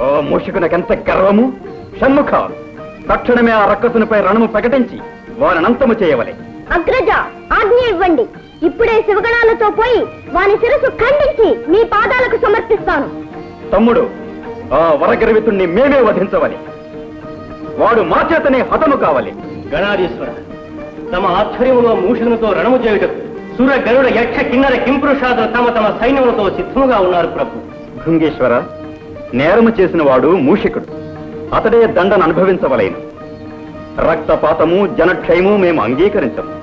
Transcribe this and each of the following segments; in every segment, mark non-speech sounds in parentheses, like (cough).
ఓ మూషికునకెంత గర్వము? షణ్ముఖ తక్షణమే ఆ రక్కసునిపై రణము ప్రకటించి వారినంతము చేయవలే. అగ్రజ ఆజ్ఞ ఇవ్వండి. ఇప్పుడే శివగణాలతో పోయి వాని శిరసు ఖండించి మీ పాదాలకు సమర్పిస్తాను. తమ్ముడు ఆ వరగర్వితుణ్ణి మేమే వధించవలి. వాడు మా చేతనే హతము కావాలి. గణాధీశ్వర తమ ఆధ్వర్యంలో మూషులతో రణము చేయుటకు సుర గరుడ యక్ష కిన్నర కింపురుషాదులు తమ తమ సైన్యములతో సిద్ధముగా ఉన్నారు ప్రభు. భృంగేశ్వర నేరము చేసిన వాడు మూషికుడు. అతడే దండను అనుభవించవలేను. రక్తపాతము జనక్షయము మేము అంగీకరించము.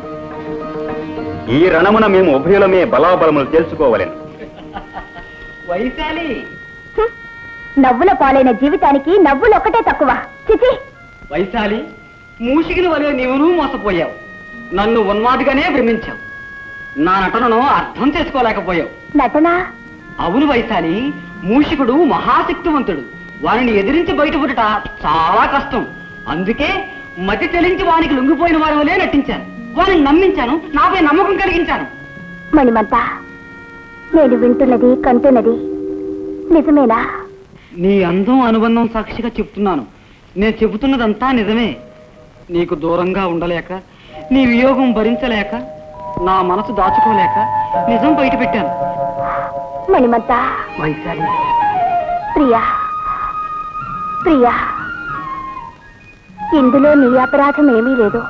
ఈ రణమున మేము ఉభయులమే బలాబలములు తెలుసుకోవలేను వైశాలి. నవ్వుల పాలైన జీవితానికి నవ్వులు ఒకటే తక్కువ. చిచి! వైశాలి మూషికిని వలె నీవును మోసపోయావు. నన్ను ఉన్మాదిగానే భ్రమించావు. నా నటనను అర్థం చేసుకోలేకపోయావు. నటన? అవును వైశాలి మూషికుడు మహాశక్తివంతుడు. వారిని ఎదిరించి బయటపడుట చాలా కష్టం. అందుకే మతి చెలించి వానికి లొంగిపోయిన వారి వలే నటించాను. వారిని నమ్మించాను నాపై నమ్మకం కలిగించాను. మణిమంతా నేను వింటున్నది కంటున్నది నిజమేనా? నీ అందం అనుబంధం సాక్షిగా చెప్తున్నాను. నేను చెబుతున్నదంతా నిజమే. నీకు దూరంగా ఉండలేక నీ వియోగం భరించలేక నా మనసు దాచుకోలేక నిజం బయట పెట్టాను. మణిమంతా. వైశాలి ప్రియా ప్రియా. ఇందులో నీ అపరాధం ఏమీ లేదు.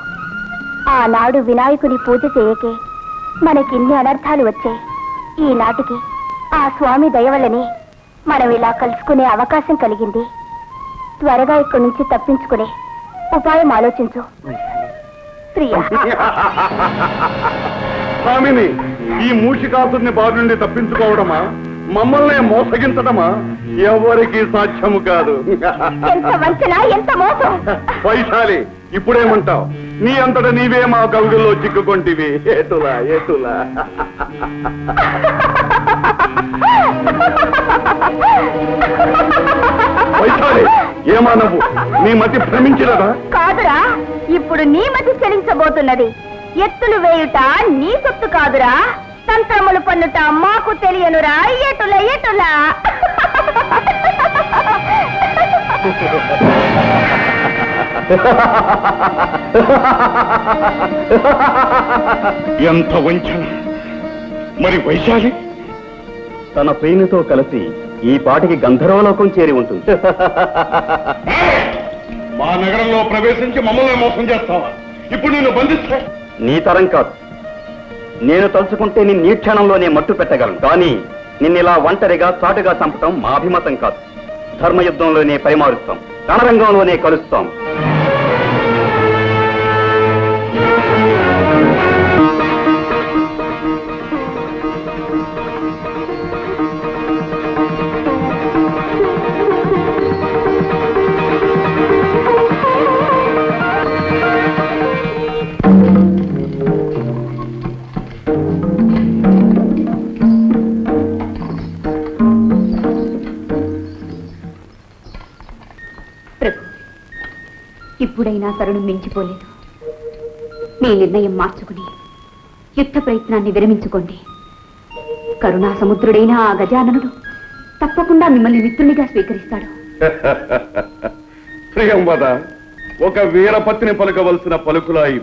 ఆనాడు వినాయకుని పూజ చేయకే మనకిన్ని అనర్థాలు వచ్చాయి. ఈనాటికి ఆ స్వామి దయ వల్లనే మనం ఇలా కలుసుకునే అవకాశం కలిగింది. త్వరగా ఇక్కడి నుంచి తప్పించుకునే ఉపాయం ఆలోచించు. ప్రియా. (laughs) స్వామిని ఈ మూషికాసుని బారి నుండి తప్పించుకోవడమా? మమ్మల్ని మోసగించడమా? ఎవరికి సాధ్యము కాదు. వైశాలి ఇప్పుడేమంటావు? నీ అంతట నీవే మా కవుగుల్లో చిక్కుకొంటివి. ఏతులా ఏతులా. వైశాలి ఏమా నువ్వు? నీ మతి భ్రమించినదా కాదురా ఇప్పుడు నీ మతి చెలించబోతున్నది ఎత్తులు వేయుట నీ సొత్తు కాదురా. తంత్రములు పన్నుట మాకు తెలియనురా. ఎటుల ఎటుల? ఎంత వంచన. మరి వైశాలి? తన ప్రేమితో కలిసి ఈ పాటికి గంధర్వలోకం చేరి ఉంటుంది. మా నగరంలో ప్రవేశించి మమ్మల్ని మోసం చేస్తావా? ఇప్పుడు నిన్ను బంధిస్తా నీ తరం కాదు. నేను తలుచుకుంటే నిన్ను నీ క్షణంలోనే మట్టు పెట్టగలను. కానీ నిన్నిలా ఒంటరిగా చాటుగా చంపటం మా అభిమతం కాదు. ధర్మయుద్ధంలోనే పరిమారుస్తాం రణరంగంలోనే కలుస్తాం. ఇప్పుడైనా తరుణం మించిపోలేదు. మీ నిర్ణయం మార్చుకుని యుద్ధ ప్రయత్నాన్ని విరమించుకోండి. కరుణా సముద్రుడైన ఆ గజాననుడు తప్పకుండా మిమ్మల్ని మిత్రునిగా స్వీకరిస్తాడు. (laughs) ప్రియంవద ఒక వీరపత్ని పలుకవలసిన పలుకులాయి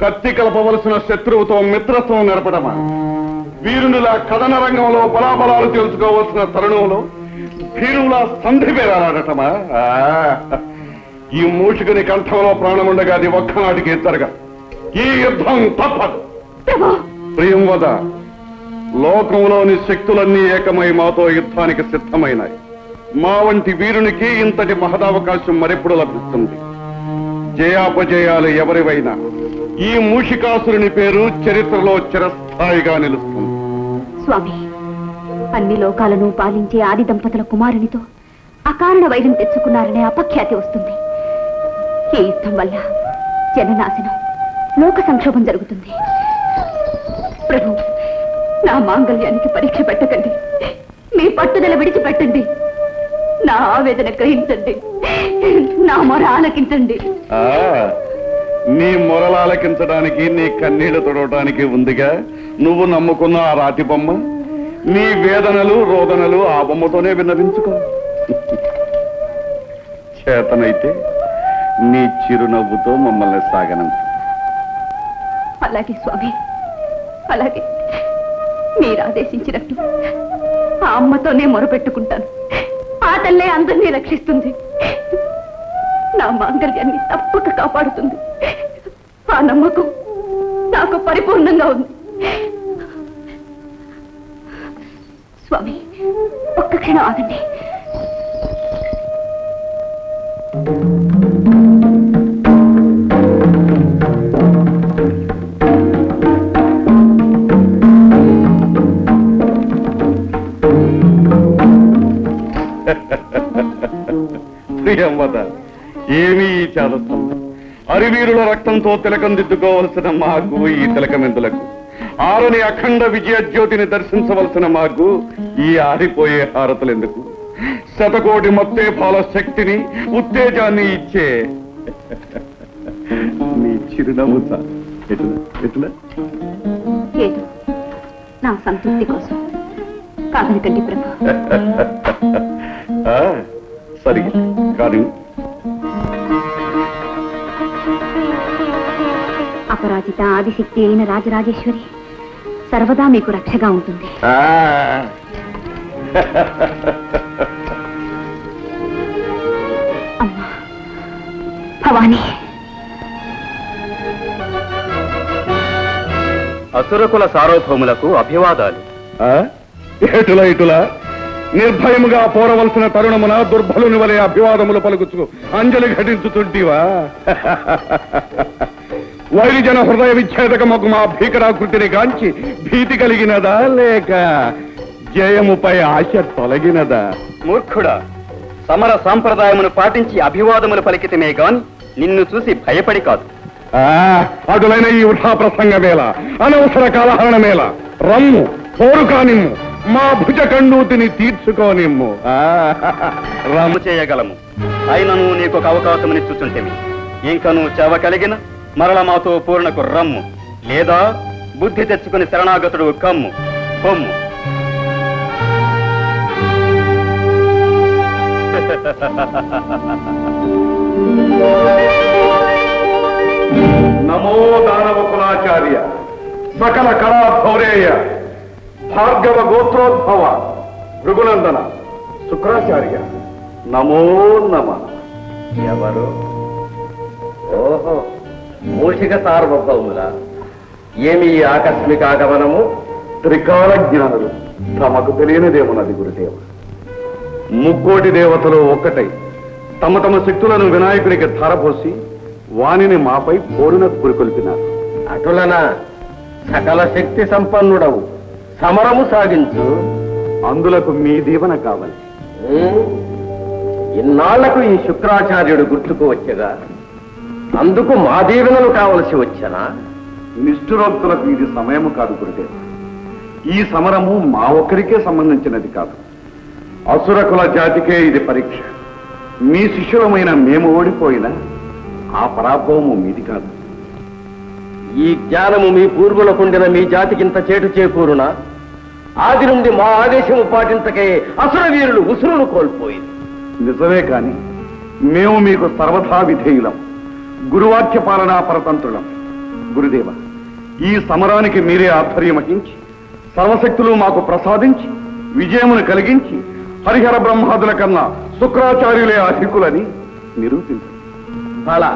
కత్తి కలపవలసిన శత్రువుతో మిత్రత్వం నడపడమా వీరునిలా కథన రంగంలో బలాబలాలు తెలుసుకోవలసిన తరుణంలో భీరులా సంధి పేరాడటమా ఈ మూషికుని కంఠంలో ప్రాణముండగా అది ఒక్కనాటికి జరగ ఈ యుద్ధం తప్పదు. ప్రభు! ప్రియంవద లోకంలోని శక్తులన్నీ ఏకమై మాతో యుద్ధానికి సిద్ధమైనాయి. మా వంటి వీరునికి ఇంతటి మహదవకాశం మరెప్పుడు లభిస్తుంది. జయాపజయాలు ఎవరివైనా ఈ మూషికాసురుని పేరు చరిత్రలో చిరస్థాయిగా నిలుస్తుంది. స్వామి అన్ని లోకాలను పాలించే ఆది దంపతుల కుమారునితో అకారణ వైరం తెచ్చుకున్నారనే అపఖ్యాతి వస్తుంది. ఈ యుద్ధం వల్ల జననాశనం లోక సంక్షోభం జరుగుతుంది. ప్రభు నా మాంగళ్యానికి పరీక్ష పెట్టకండి. మీ పట్టుదల విడిచిపెట్టండి. నా ఆవేదన గ్రహించండి. నా మొర ఆలకించండి. ఆ నీ మొరలాలకించడానికి నీ కన్నీళ్ళు తొడవటానికి ఉందిగా? నువ్వు నమ్ముకున్న ఆ రాతి బొమ్మ? నీ వేదనలు రోదనలు ఆ బొమ్మతోనే విన్నవించుకో. చేతనైతే నీ చిరునవ్వుతో మమ్మల్ని సాగనంపు అలాగే స్వామి అలాగే. మీరు ఆదేశించినట్టు ఆ అమ్మతోనే మొరపెట్టుకుంటాను. ఆ తల్లే అందరినీ రక్షిస్తుంది. నా మాంగళ్యాన్ని తప్పక కాపాడుతుంది. ఆ నమ్మకం నాకు పరిపూర్ణంగా ఉంది. స్వామి ఒక్క క్షణం ఆగండి. ప్రియంవద ఏమీ చాదత్వం అరివీరుల రక్తంతో తిలకం దిద్దుకోవలసిన మాకు ఈ తిలకమెందులకు? ఆరని అఖండ విజయ జ్యోతిని దర్శించవలసిన మాకు ఈ ఆరిపోయే హారతులెందుకు? శతకోటి మత్తే పాల శక్తిని ఉత్తేజాన్ని ఇచ్చే నీ చిరునవ్వు చాలు. ఎట్లా ఎట్లా నా సంతృప్తి కోసం కాదనకండి ప్రభు. సరిగా కానీ అపరాజిత ఆదిశక్తి అయిన రాజరాజేశ్వరి సర్వదా మీకు రక్షగా ఉంటుంది. ఆ, అమ్మా భవానీ. అసురకుల సార్వభౌములకు అభివాదాలు. ఆ? ఎటులా ఇటులా నిర్భయముగా పోరవలసిన తరుణమున దుర్బలుని వలె అభివాదములు పలుకుచు అంజలి ఘటించుతుంటివా? (laughs) వైరిజన హృదయ విచ్ఛేదకమకు మా భీకరాకృతిని గాంచి భీతి కలిగినదా లేక జయముపై ఆశ తొలగినదా? మూర్ఖుడా సమర సాంప్రదాయమును పాటించి అభివాదములు పలికితమే గాని నిన్ను చూసి భయపడి కాదు. ఆ, అటులైన ఈ వృధా ప్రసంగమేల అనవసర కాలహరణమేల రమ్ము పోరు కానిమ్ము మా భుజ కండూతిని తీర్చుకోనిమ్ము. రమ్ము చేయగలము. అయినను నీకు ఒక అవకాశమునిచ్చుచుంటేవి ఇంకను చెవ కలిగిన మరల మాతో పూర్ణకు రమ్ము. లేదా బుద్ధి తెచ్చుకుని శరణాగతుడు కమ్ము. కొమ్ము నమో దానవ కులాచార్య సకల కళా భౌరేయ భార్గవ గోత్రోద్భవ భృగునందన శుక్రాచార్య. నమో నమ. ఎవరు? ఓహో మూషిక సార్వభౌముల. ఏమి ఈ ఆకస్మిక ఆగమనము? త్రికాల జ్ఞానులు. తమకు తెలియనిదేమున్నది గురుదేవ? ముక్కోటి దేవతలు ఒక్కటై తమ తమ శక్తులను వినాయకునికి ధారపోసి వానిని మాపై పోరున పురికొల్పినారు అటులన? సకల శక్తి సంపన్నుడవు. సమరము సాగించు. అందులకు మీ దీవెన కావాలి. ఇన్నాళ్ళకు ఈ శుక్రాచార్యుడు గుర్తుకు వచ్చగా అందుకు మా దీవెనలు కావలసి వచ్చనా? నిష్ఠురోక్తులకు ఇది సమయము కాదు గురుదేవ. ఈ సమరము మా ఒక్కరికే సంబంధించినది కాదు. అసురకుల జాతికే ఇది పరీక్ష. మీ శిష్యులమైన మేము ఓడిపోయినా ఆ పరాభవము మీది కాదు. ఈ జ్ఞానము మీ పూర్వులకుండిన మీ జాతికింత చేటు చేకూరునా? ఆది నుండి మా ఆదేశము పాటించకే అసుర వీరులు ఉసురును కోల్పోయింది నిజమే కాని మేము మీకు సర్వథా విధేయులం. గురువాక్య పాలనా పరతంత్రులం. గురుదేవ ఈ సమరానికి మీరే ఆధ్వర్యం వహించి సర్వశక్తులు మాకు ప్రసాదించి విజయమును కలిగించి హరిహర బ్రహ్మాదుల కన్నా శుక్రాచార్యులే అధికులని నిరూపించండి అలా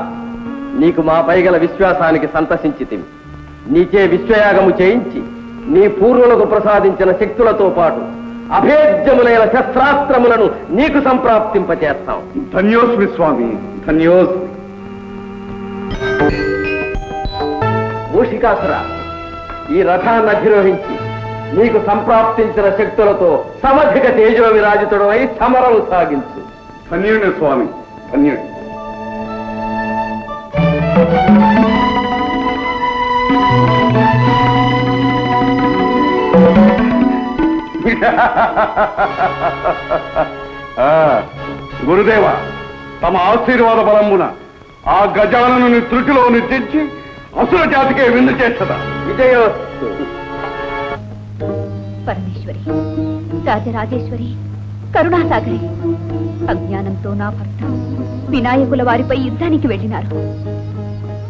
నీకు మా పైగల విశ్వాసానికి సంతసించితిమి. నీచే విశ్వయాగము చేయించి నీ పూర్వులకు ప్రసాదించిన శక్తులతో పాటు అభేద్యములైన శస్త్రాస్త్రములను నీకు సంప్రాప్తింపచేస్తాం. ధన్యోస్మి స్వామి ధన్యోస్మి. మూషికాసుర ఈ రథాన్ని అధిరోహించి నీకు సంప్రాప్తించిన శక్తులతో సమధిక తేజో విరాజితుడమై సమరము సాగించు. ధన్యుని స్వామి ధన్యుని గురుదేవ తమ ఆశీర్వాద బలంబున ఆ గజాలను తృటిలో తెచ్చి అసుర జాతికే విందు చేస్తదా విజయోస్తు. పరమేశ్వరి రాజరాజేశ్వరి కరుణాసాగరి అజ్ఞానంతో నా భర్త వినాయకుల వారిపై యుద్ధానికి వెళ్ళినారు.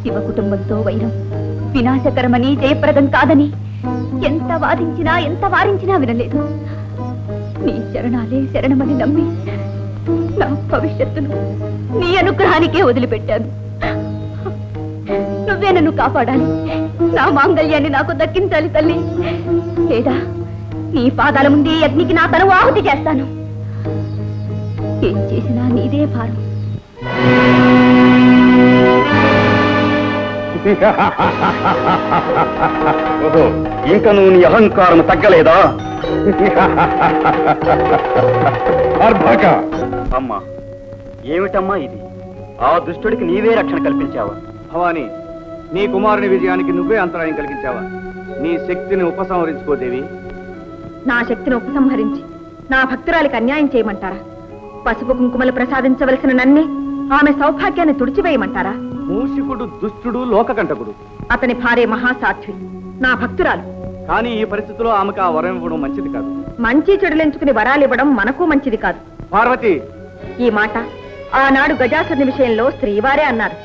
శివ కుటుంబంతో వైరం వినాశకరమని జయప్రదం కాదని ఎంత వాదించినా ఎంత వారించినా వినలేదు. నీ శరణాలే శరణమని నమ్మి నా భవిష్యత్తును నీ అనుగ్రహానికే వదిలిపెట్టాను. నువ్వే నన్ను కాపాడాలి. నా మాంగళ్యాన్ని నాకు దక్కించాలి తల్లి. లేదా నీ పాదాల ముందే అగ్నికి నా తను ఆహుతి చేస్తాను. ఏం చేసినా నీదే భారం. ఓహో ఇంకా నువ్వు నీ అహంకారం తగ్గలేదా? అర్భక. అమ్మా ఏమిటమ్మా ఇది? ఆ దుష్టుడికి నీవే రక్షణ కల్పించావా? భవాని నీ కుమారుని విజయానికి నువ్వే అంతరాయం కలిగించావా? నీ శక్తిని ఉపసంహరించుకోదేవి నా శక్తిని ఉపసంహరించి నా భక్తురాలికి అన్యాయం చేయమంటారా? పసుపు కుంకుమలు ప్రసాదించవలసిన నన్నే ఆమె సౌభాగ్యాన్ని తుడిచివేయమంటారా? మూషికుడు దుష్టుడు లోకకంటకుడు. అతని భార్య మహాసాధ్వి. నా భక్తురాలు. కానీ ఈ పరిస్థితిలో ఆమెకు ఆ వరం ఇవ్వడం మంచిది కాదు. మంచి చెడులెంచుకుని వరాలివ్వడం మనకు మంచిది కాదు. పార్వతి! ఈ మాట ఆనాడు గజాసుని విషయంలో శ్రీవారే అన్నారు.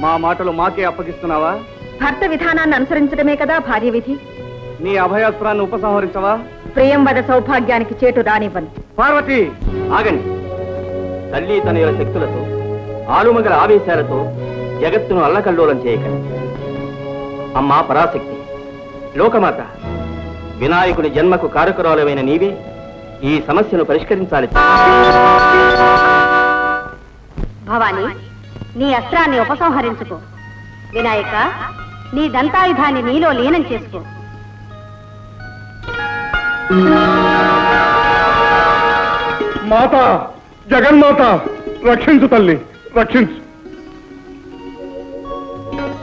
మా మాటలు మాకే అప్పగిస్తున్నావా? భర్త విధానాన్ని అనుసరించడమే కదా భార్య విధి? నీ అభయాస్త్రాన్ని ఉపసంహరించవా? ప్రియం వద సౌభాగ్యానికి చేటు రానివ్వను. పార్వతి! ఆగండి. తల్లి తనయుల శక్తులతో ఆలుమగల ఆవేశాలతో జగత్తును అల్లకల్లోలం చేయకండి. అమ్మా పరాశక్తి లోకమాత వినాయకుని జన్మకు కారకురాలమైన నీవే ఈ సమస్యను పరిష్కరించాలి. భవాని నీ అస్త్రాన్ని ఉపసంహరించుకో. వినాయక నీ దంతాయుధాన్ని నీలో లీనం చేసుకో. మాత జగన్మాత రక్షించు తల్లి రక్షించు.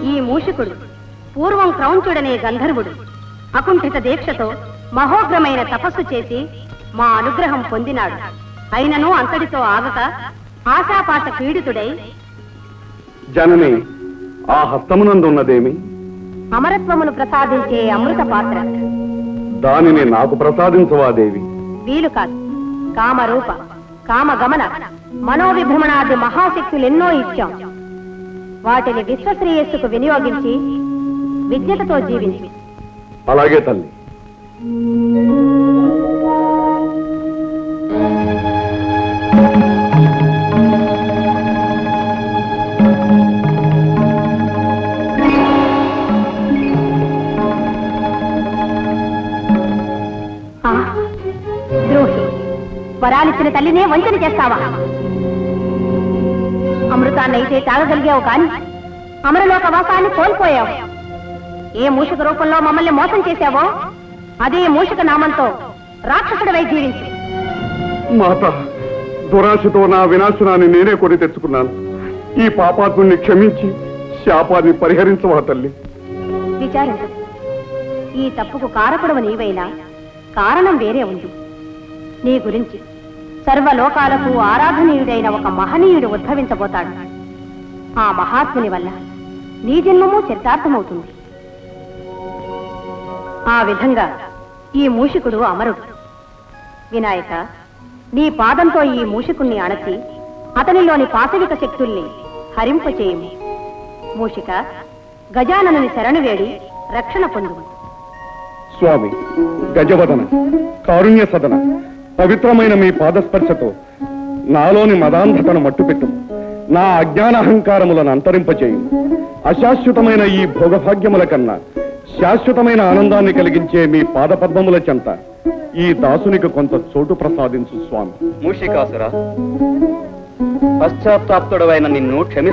ఈ మూషికుడు పూర్వం క్రౌంచుడనే గంధర్వుడు. అకుంఠిత దీక్షతో మహోగ్రమైన తపస్సు చేసి మా అనుగ్రహం పొందినాడు. అయినను అంతటితో ఆగక ఆశాపాత పీడితుడై జనని ఆ హస్తమునందున్నదేమి? అమరత్వమును ప్రసాదించే అమృత పాత్ర. దానిని నాకు ప్రసాదించవా దేవి? వీలు కాదు. కామరూప కామగమన మనోవిభ్రమణాది మహాశక్తులెన్నో ఇచ్చాం. వాటిని విశ్వశ్రేయస్సుకు వినియోగించి విజ్ఞతతో జీవించి. అలాగే తల్లి. ద్రోహి వరాలిచ్చిన తల్లినే వంచన చేస్తావా? అమృతాన్నైతే తాగగలిగావు కాని అమరలోక వాసాన్ని కోల్పోయావు. ఏ మూషిక రూపంలో మమ్మల్ని మోసం చేశావో అదే మూషిక నామంతో రాక్షసుడివై జీవించు. మాత దురాశతో నా వినాశనాన్ని నేనే కొని తెచ్చుకున్నాను. ఈ పాపాత్ముని క్షమించి శాపాన్ని పరిహరించవా తల్లి? విచారించు. ఈ తప్పుకు కారకుడవు నీవైనా కారణం వేరే ఉంది నీ గురించి సర్వలోకాలకు ఆరాధనీయుడైన ఒక మహనీయుడు ఉద్భవించబోతాడు. ఆ మహాత్ముని వల్ల నీ జన్మము చరితార్థమవుతుంది. ఆ విధంగా ఈ మూషికుడు అమరుడు. వినాయక నీ పాదంతో ఈ మూషికుణ్ణి అణచి అతనిలోని పాశవిక శక్తుల్ని హరింపచేయము మూషిక గజాననుని శరణు వేడి రక్షణ పొందుము స్వామి గజవదన కారుణ్య సదన పవిత్రమైన మీ పాదస్పర్శతో నాలోని మదాంధతను మట్టుపెట్టు. నా అజ్ఞానహంకారములను అంతరింపచేయు. అశాశ్వతమైన ఈ భోగభాగ్యముల కన్నా శాశ్వతమైన ఆనందాన్ని కలిగించే మీ పాదపద్మముల చెంత ఈ దాసునికి కొంత చోటు ప్రసాదించు స్వామి. మూషికాసురా పశ్చాత్తాప్తుడవైన నిన్ను క్షమి